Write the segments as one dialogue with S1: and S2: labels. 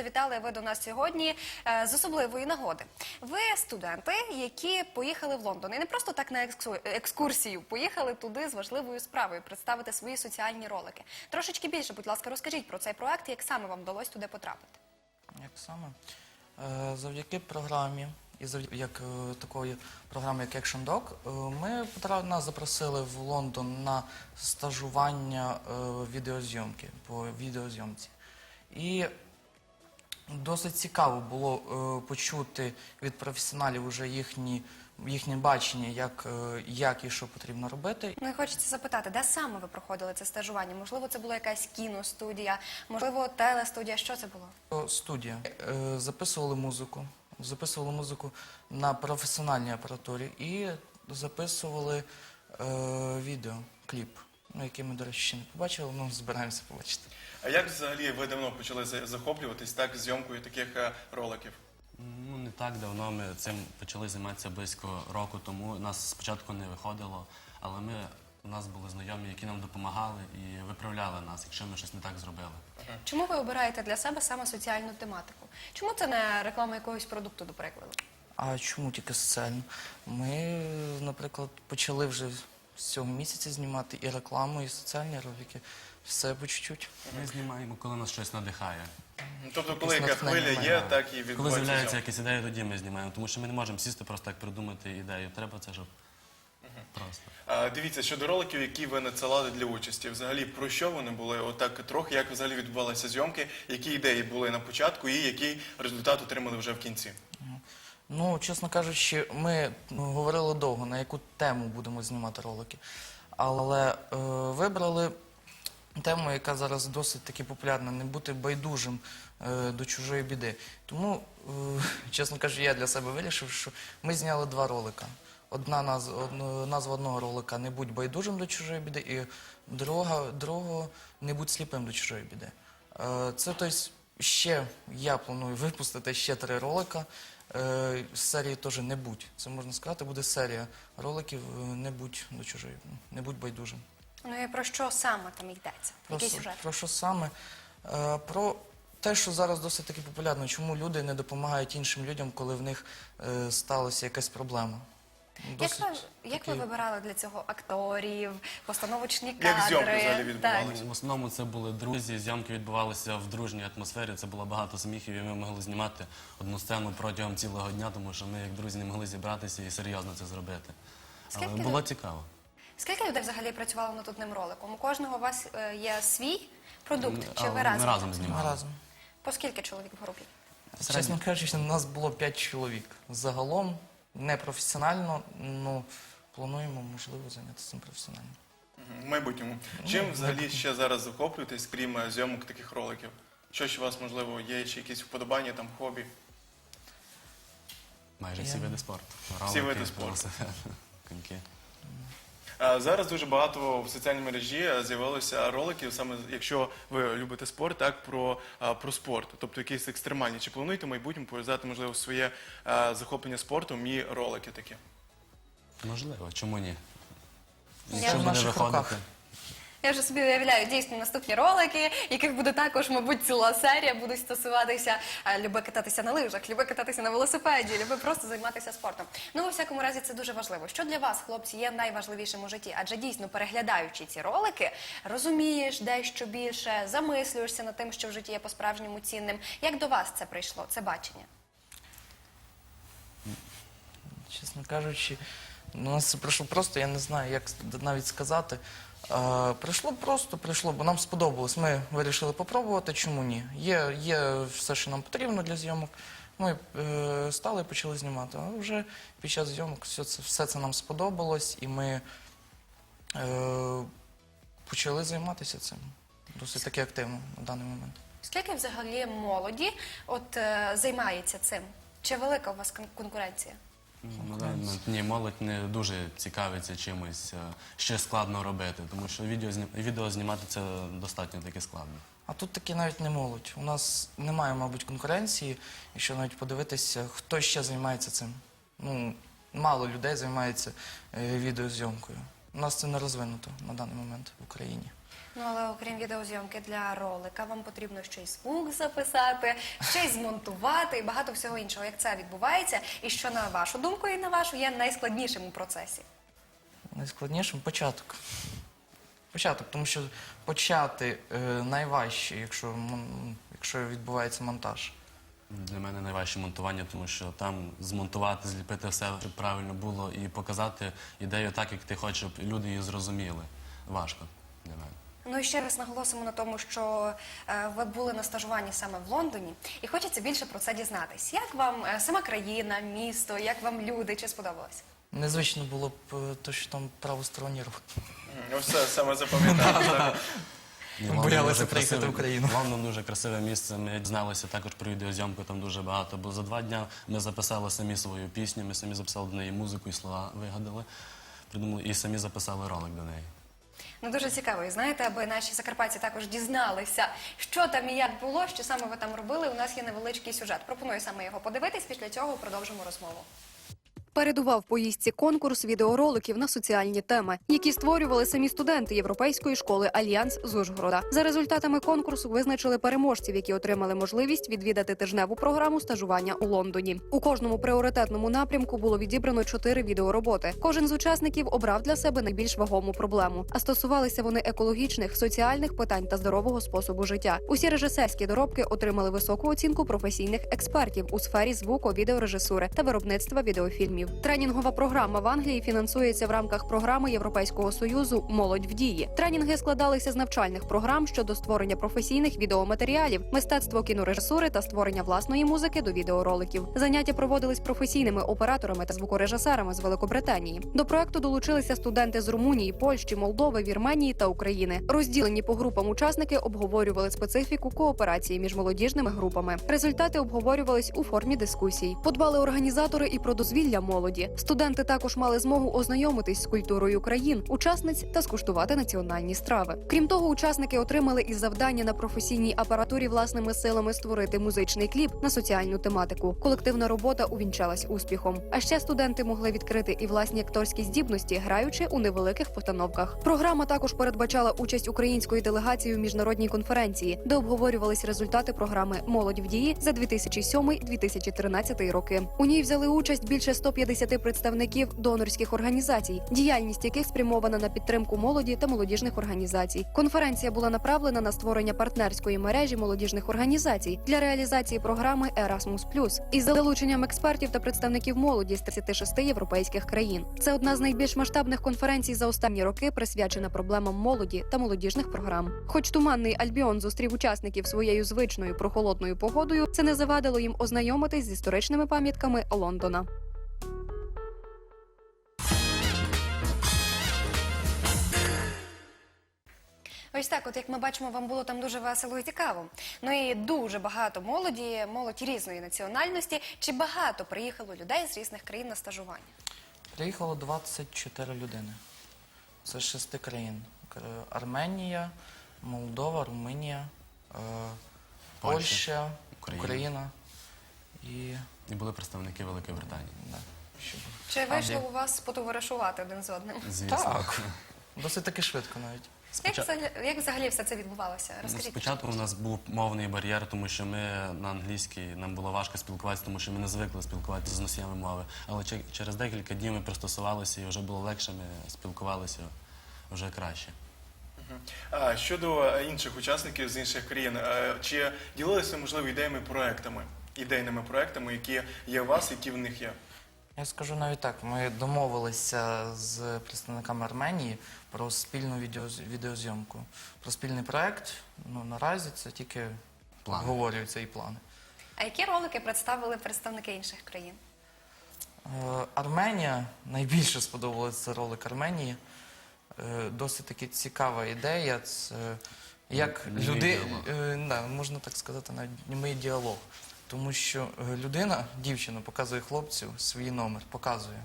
S1: завітали ви до нас сьогодні е, з особливої нагоди. Ви студенти, які поїхали в Лондон. І не просто так на екску- екскурсію, поїхали туди з важливою справою представити свої соціальні ролики. Трошечки більше, будь ласка, розкажіть про цей проект, як саме вам вдалося туди потрапити.
S2: Як саме? Е, Завдяки програмі і завдяки як е, такої програми, як Action Dog, ми нас запросили в Лондон на стажування відеозйомки по відеозйомці. І досить цікаво було е, почути від професіоналів уже їхні, їхнє бачення, як, е, як і що потрібно робити.
S1: Ну і хочеться запитати, де саме ви проходили це стажування? Можливо, це була якась кіностудія, можливо, телестудія. Що це було?
S2: Студія. Е, Записували музику. Записували музику на професіональній апаратурі і записували е, відео, кліп, ну, який ми, до речі, ще не побачили, але збираємося побачити.
S3: А як взагалі ви давно почали за- захоплюватись так зйомкою таких е, роликів?
S4: Ну, не так давно ми цим почали займатися близько року тому. Нас спочатку не виходило, але ми, у нас були знайомі, які нам допомагали і виправляли нас, якщо ми щось не так зробили.
S1: Чому ви обираєте для себе саме соціальну тематику? Чому це не реклама якогось продукту, до прикладу?
S2: А чому тільки соціально? Ми, наприклад, почали вже з цього місяця знімати і рекламу, і соціальні ролики. Все по чуть-чуть.
S4: Ми знімаємо, коли нас щось надихає.
S3: Тобто, коли яка хвиля
S2: натхнення
S3: є, так і
S4: Коли
S3: відбувається
S4: з'являються
S3: зйомка.
S4: якісь ідеї, тоді ми знімаємо, тому що ми не можемо сісти просто так придумати ідею. Треба це, щоб просто.
S3: А, Дивіться, щодо роликів, які ви надсилали для участі, взагалі про що вони були? Отак трохи, як взагалі відбувалися зйомки, які ідеї були на початку і який результат отримали вже в кінці?
S2: Ну, чесно кажучи, ми ну, говорили довго, на яку тему будемо знімати ролики. Але е, вибрали тему, яка зараз досить таки популярна, не бути байдужим е, до чужої біди. Тому, е, чесно кажучи, я для себе вирішив, що ми зняли два ролика. Одна одно- назва одного ролика Не будь байдужим до чужої біди, і другого Не будь сліпим до чужої біди. Е, Це тобто, ще я планую випустити ще три ролика. З серії теж не будь. Це можна сказати, буде серія роликів не будь байдужим.
S1: Ну і про що саме там йдеться? Який
S2: Про,
S1: сюжет?
S2: про що саме? Е, Про те, що зараз досить таки популярно, чому люди не допомагають іншим людям, коли в них е, сталася якась проблема.
S1: Як ви, як ви
S2: такий-
S1: вибирали для цього акторів, постановочні кадри?
S3: Як зйомки взагалі відбувалися?
S4: В основному це були друзі, зйомки відбувалися в дружній атмосфері. Це було багато сміхів, і ми могли знімати одну сцену протягом цілого дня, тому що ми, як друзі, не могли зібратися і серйозно це зробити. Але
S1: Скільки
S4: було
S1: ви-
S4: цікаво.
S1: Скільки людей взагалі працювало над одним роликом? У кожного у вас е, є свій продукт, чи ви
S4: ми
S1: разом?
S4: разом
S2: Ми
S4: знімали.
S2: разом.
S1: По скільки чоловік в групі?
S2: Чесно кажучи, у нас було 5 чоловік. Загалом непрофесіонально, ну плануємо, можливо, зайнятися цим професіонально.
S3: В майбутньому. Чим взагалі ще зараз захоплюєтесь, крім е, зйомок таких роликів? Що ще у вас, можливо, є ще якісь вподобання, там хобі?
S4: Майже всі
S2: Я-
S4: види спорту.
S3: Всі види спорту.
S4: велосипед, коньки.
S3: Зараз дуже багато в соціальній мережі е, з'явилося роликів, саме якщо ви любите спорт, так про, про спорт, тобто якісь екстремальні. Чи плануєте в майбутньому пов'язати можливо своє е, захоплення спортом і ролики такі?
S4: Можливо, чому ні?
S1: Я
S4: Якщо
S2: в
S4: буде
S2: наших
S4: виходити.
S2: руках.
S1: Я вже собі уявляю дійсно наступні ролики, яких буде також, мабуть, ціла серія, будуть стосуватися е, люби кататися на лижах, люби кататися на велосипеді, люби просто займатися спортом. Ну, у всякому разі, це дуже важливо. Що для вас, хлопці, є найважливішим у житті? Адже дійсно, переглядаючи ці ролики, розумієш дещо більше, замислюєшся над тим, що в житті є по-справжньому цінним. Як до вас це прийшло? Це бачення?
S2: Чесно кажучи, ну, у нас це пройшло просто, я не знаю, як навіть сказати. Прийшло просто, прийшло, бо нам сподобалось. Ми вирішили попробувати, чому ні. Є, є все, що нам потрібно для зйомок. Ми е, стали і почали знімати. А вже під час зйомок все це, все це нам сподобалось, і ми е, почали займатися цим досить таки активно на даний момент.
S1: Скільки взагалі молоді от е, займається цим? Чи велика у вас кон- конкуренція?
S4: На даний момент ні, молодь не дуже цікавиться чимось, е, що складно робити, тому що відео, зні- відео знімати це достатньо таки складно.
S2: А тут таки навіть не молодь. У нас немає, мабуть, конкуренції, якщо навіть подивитися, хто ще займається цим. Ну, мало людей займається е, відеозйомкою. У нас це не розвинуто на даний момент в Україні.
S1: Ну але окрім відеозйомки для ролика, вам потрібно ще й звук записати, ще й змонтувати і багато всього іншого. Як це відбувається, і що на вашу думку і на вашу є найскладнішим у процесі?
S2: Найскладнішим початок. Початок, тому що почати е, найважче, якщо, якщо відбувається монтаж.
S4: Для мене найважче монтування, тому що там змонтувати, зліпити все, щоб правильно було, і показати ідею так, як ти хочеш, щоб люди її зрозуміли. Важко для мене.
S1: Ну і ще раз наголосимо на тому, що е, ви були на стажуванні саме в Лондоні, і хочеться більше про це дізнатись. Як вам е, сама країна, місто, як вам люди, чи сподобалось?
S2: Незвично було б е, то, що там правосторонній рух.
S3: Ось це саме
S2: Ми боялися
S4: дуже
S2: приїхати в Україну.
S4: Лондон дуже красиве місце. Ми дізналися також про відеозйомку там дуже багато. Бо за два дня ми записали самі свою пісню, ми самі записали до неї музику і слова вигадали, придумали і самі записали ролик до неї.
S1: Ну дуже цікаво. І знаєте, аби наші закарпатці також дізналися, що там і як було, що саме ви там робили. У нас є невеличкий сюжет. Пропоную саме його подивитись. Після цього продовжимо розмову.
S5: Передував поїздці конкурс відеороликів на соціальні теми, які створювали самі студенти Європейської школи Альянс з Ужгорода. За результатами конкурсу визначили переможців, які отримали можливість відвідати тижневу програму стажування у Лондоні. У кожному пріоритетному напрямку було відібрано чотири відеороботи. Кожен з учасників обрав для себе найбільш вагому проблему. А стосувалися вони екологічних, соціальних питань та здорового способу життя. Усі режисерські доробки отримали високу оцінку професійних експертів у сфері звуку, відеорежисури та виробництва відеофільмів. Тренінгова програма в Англії фінансується в рамках програми Європейського союзу Молодь в дії. Тренінги складалися з навчальних програм щодо створення професійних відеоматеріалів, мистецтво кінорежисури та створення власної музики до відеороликів. Заняття проводились професійними операторами та звукорежисерами з Великобританії. До проекту долучилися студенти з Румунії, Польщі, Молдови, Вірменії та України. Розділені по групам учасники обговорювали специфіку кооперації між молодіжними групами. Результати обговорювались у формі дискусій. Подбали організатори і про дозвілля молоді. Студенти також мали змогу ознайомитись з культурою країн, учасниць та скуштувати національні страви. Крім того, учасники отримали і завдання на професійній апаратурі власними силами створити музичний кліп на соціальну тематику. Колективна робота увінчалась успіхом. А ще студенти могли відкрити і власні акторські здібності, граючи у невеликих постановках. Програма також передбачала участь української делегації у міжнародній конференції, де обговорювались результати програми Молодь в дії за 2007-2013 роки. У ній взяли участь більше 150 представників донорських організацій, діяльність яких спрямована на підтримку молоді та молодіжних організацій. Конференція була направлена на створення партнерської мережі молодіжних організацій для реалізації програми Erasmus+, із залученням експертів та представників молоді з 36 європейських країн. Це одна з найбільш масштабних конференцій за останні роки, присвячена проблемам молоді та молодіжних програм. Хоч туманний Альбіон зустрів учасників своєю звичною прохолодною погодою, це не завадило їм ознайомитись з історичними пам'ятками Лондона.
S1: Ось так, от як ми бачимо, вам було там дуже весело і цікаво. Ну і дуже багато молоді, молодь різної національності. Чи багато приїхало людей з різних країн на стажування?
S2: Приїхало 24 людини. Це з шести країн: Арменія, Молдова, Румунія, е,
S4: Польща,
S2: Польща,
S4: Україна.
S2: Україна і
S4: І були представники Великої Британії.
S2: да, ще було.
S1: Чи вийшло у вас потоваришувати один з одним?
S4: Звісно.
S2: Так. Досить таки швидко навіть.
S1: Як
S4: Спочат-
S1: взагалі, як взагалі все це відбувалося?
S4: Ну,
S1: Розкажіть.
S4: Спочатку у нас був мовний бар'єр, тому що ми на англійській нам було важко спілкуватися, тому що ми не звикли спілкуватися з носіями мови. Але че- через декілька днів ми пристосувалися і вже було легше, ми спілкувалися вже краще.
S3: А щодо е, інших учасників з інших країн, е, чи ділилися можливо ідеями проектами, ідейними проектами, які є у вас, які в них є?
S2: Я скажу навіть так: ми домовилися з представниками Арменії про спільну відеоз- відеозйомку, про спільний проект. Ну наразі це тільки
S4: Плани.
S2: обговорюються і плани.
S1: А які ролики представили представники інших країн?
S2: Е, Арменія найбільше сподобалася ролик Арменії. Е, Досить таки цікава ідея. Це як люди, е, да, можна так сказати, навіть німий діалог. Тому що е, людина, дівчина, показує хлопцю свій номер, показує.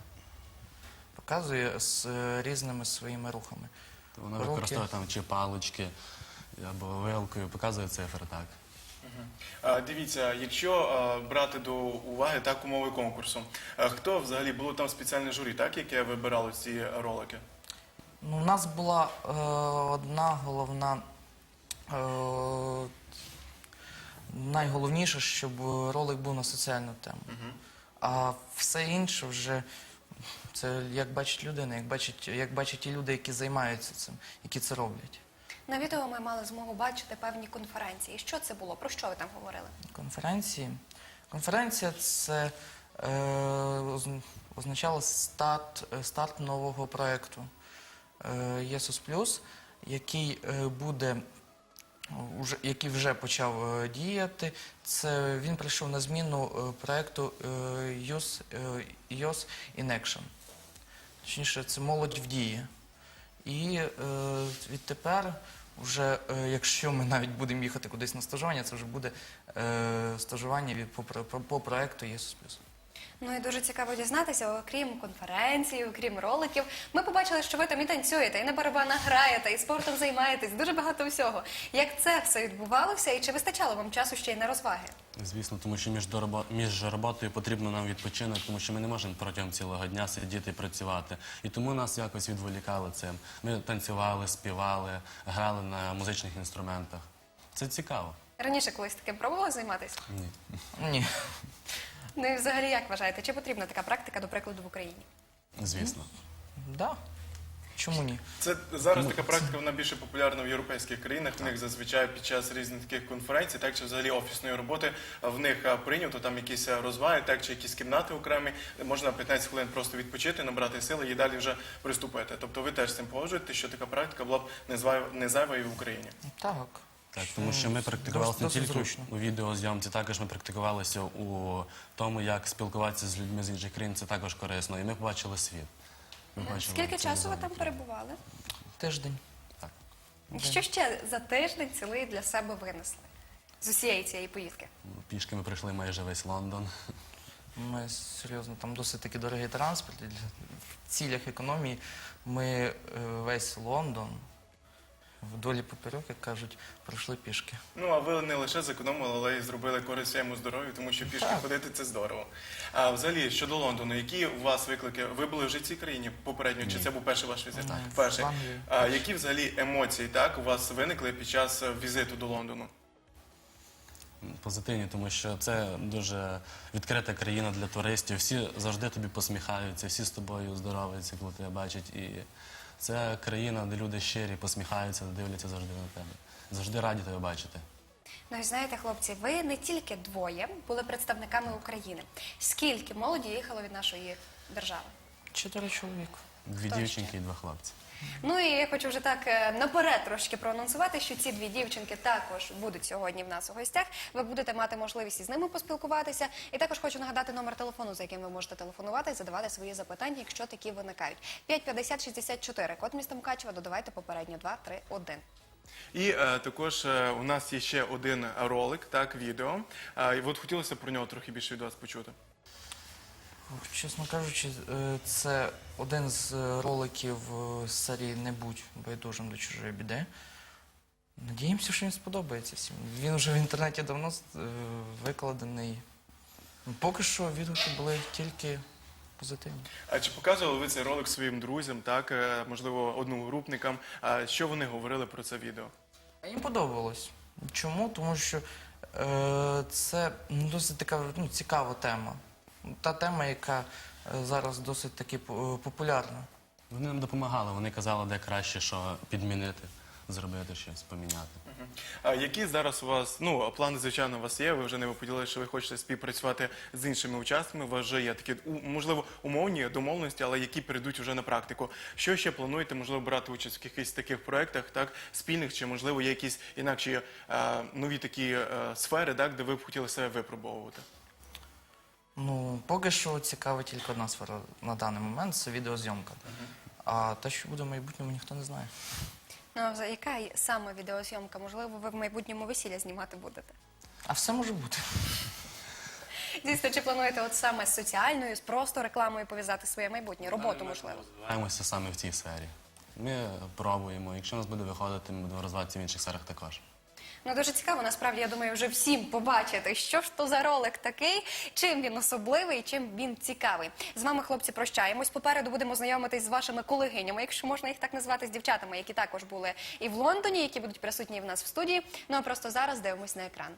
S2: Показує з е, різними своїми рухами.
S4: Вона
S2: Руки.
S4: використовує там чи палички або вилкою, показує цифри так.
S3: А, Дивіться, якщо а, брати до уваги так умови конкурсу, а хто взагалі було там спеціальне журі, так яке вибирало ці ролики?
S2: Ну, у нас була е, одна головна. Е, найголовніше, щоб ролик був на соціальну тему. А все інше вже це як бачить людина, як бачить, як бачать ті люди, які займаються цим, які це роблять.
S1: На відео ми мали змогу бачити певні конференції. Що це було? Про що ви там говорили?
S2: Конференції. Конференція це е, означало старт, е, старт нового проєкту е, ЄСУС Плюс, який е, буде. Який вже почав е, діяти, він прийшов на зміну Youth, е, in Action. Точніше, це молодь в дії. І е, відтепер, е, якщо ми навіть будемо їхати кудись на стажування, це вже буде стажування від, по, про- по проекту ЄСУС Плюс.
S1: Ну і дуже цікаво дізнатися, окрім конференцій, окрім роликів, ми побачили, що ви там і танцюєте, і на барабанах граєте, і спортом займаєтесь, дуже багато всього. Як це все відбувалося, і чи вистачало вам часу ще й на розваги?
S4: Звісно, тому що між, доробо- між роботою потрібно нам відпочинок, тому що ми не можемо протягом цілого дня сидіти і працювати. І тому нас якось відволікали цим. Ми танцювали, співали, грали на музичних інструментах. Це цікаво.
S1: Раніше колись таким пробували займатися?
S4: Ні.
S2: Ні.
S1: Ну і взагалі як вважаєте, чи потрібна така практика, до прикладу, в Україні?
S4: Звісно.
S2: Да. Чому ні?
S3: Це зараз така практика, вона більше популярна в європейських країнах. В них зазвичай під час різних таких конференцій, так чи взагалі офісної роботи, в них а, прийнято там якісь а, розваги, так чи якісь кімнати окремі. Можна 15 хвилин просто відпочити, набрати сили і далі вже приступити. Тобто ви теж з цим погоджуєте, що така практика була б не зва- не зайвою в Україні.
S2: Так.
S4: Так, тому що ми практикувалися не
S2: досить
S4: тільки
S2: зручно.
S4: у відеозйомці, також ми практикувалися у тому, як спілкуватися з людьми з інших країн. Це також корисно. І ми побачили світ. Ми бачили
S1: Скільки
S4: це
S1: часу ви там перебували?
S2: Тиждень.
S4: Так.
S1: Що ще за тиждень цілий для себе винесли з усієї цієї поїздки?
S4: Пішки ми пройшли майже весь Лондон.
S2: Ми серйозно, там досить таки дорогий транспорт. І для, в цілях економії ми е, весь Лондон вдолі поперек, як кажуть, пройшли пішки.
S3: Ну а ви не лише зекономили, але й зробили користь своєму здоров'ю, тому що пішки ходити це здорово. А взагалі щодо Лондону, які у вас виклики? Ви були вже в цій країні попередньо? Чи це був перший ваш візит?
S2: Так.
S3: Перший.
S2: В Англії.
S3: А які взагалі емоції так у вас виникли під час е, візиту до Лондону?
S4: Позитивні, тому що це дуже відкрита країна для туристів. Всі завжди тобі посміхаються, всі з тобою здороваються, коли тебе бачать. І це країна, де люди щирі, посміхаються, дивляться завжди на тебе. Завжди раді тебе бачити.
S1: Ну і знаєте, хлопці, ви не тільки двоє були представниками України. Скільки молоді їхало від нашої держави?
S2: Чотири чоловік.
S4: Дві дівчинки і два хлопці.
S1: Ну і я хочу вже так е, наперед трошки проанонсувати, що ці дві дівчинки також будуть сьогодні в нас у гостях. Ви будете мати можливість із ними поспілкуватися. І також хочу нагадати номер телефону, за яким ви можете телефонувати і задавати свої запитання, якщо такі виникають. 550 64, код міста Мукачева, додавайте попередньо 2, 3, 1.
S3: І е, також е, у нас є ще один ролик, так, відео. Е, і от хотілося про нього трохи більше від вас почути.
S2: Чесно кажучи, е, це один з е, роликів е, з серії Не будь байдужим до чужої біди. Надіємося, що він сподобається всім. Він вже в інтернеті давно е, викладений. Поки що відгуки були тільки позитивні.
S3: А чи показували ви цей ролик своїм друзям, так, е, можливо, одногрупникам? Що вони говорили про це відео?
S2: Їм подобалось. Чому? Тому що е, це досить така ну, цікава тема. Та тема, яка е, зараз досить таки популярна.
S4: Вони нам допомагали, вони казали, де краще що підмінити, зробити щось, поміняти.
S3: А які зараз у вас, ну, плани, звичайно, у вас є, ви вже не поділили, що ви хочете співпрацювати з іншими учасниками, у вас вже є такі, у- можливо, умовні домовленості, але які перейдуть вже на практику. Що ще плануєте, можливо, брати участь в якихось таких проєктах, так, спільних, чи, можливо, є якісь інакші е, нові такі е, сфери, так, де ви б хотіли себе випробовувати?
S2: Ну, поки що цікава тільки одна сфера на даний момент це відеозйомка. А те, що буде в майбутньому, ніхто не знає.
S1: Ну, а за- яка саме відеозйомка? Можливо, ви в майбутньому весілля знімати будете?
S2: А все може бути.
S1: Дійсно, чи плануєте от саме з соціальною, з просто рекламою пов'язати своє майбутнє, роботу можливо?
S4: Розвиваємося саме в цій сфері. Ми пробуємо. Якщо у нас буде виходити, ми будемо розвиватися в інших сферах також.
S1: Ну дуже цікаво, насправді я думаю, вже всім побачити, що ж то за ролик такий, чим він особливий, чим він цікавий. З вами, хлопці, прощаємось. Попереду будемо знайомитись з вашими колегинями, якщо можна їх так назвати, з дівчатами, які також були і в Лондоні, які будуть присутні в нас в студії. Ну а просто зараз дивимось на екран.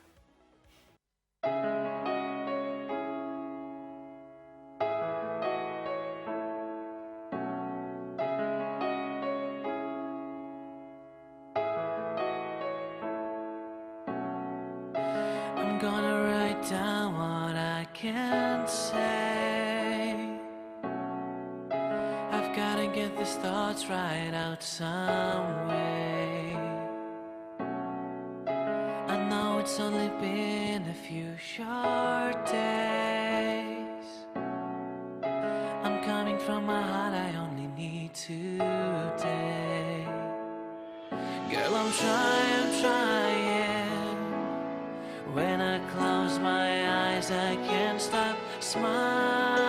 S6: From my heart, I only need today. Girl, I'm trying, trying. When I close my eyes, I can't stop smiling.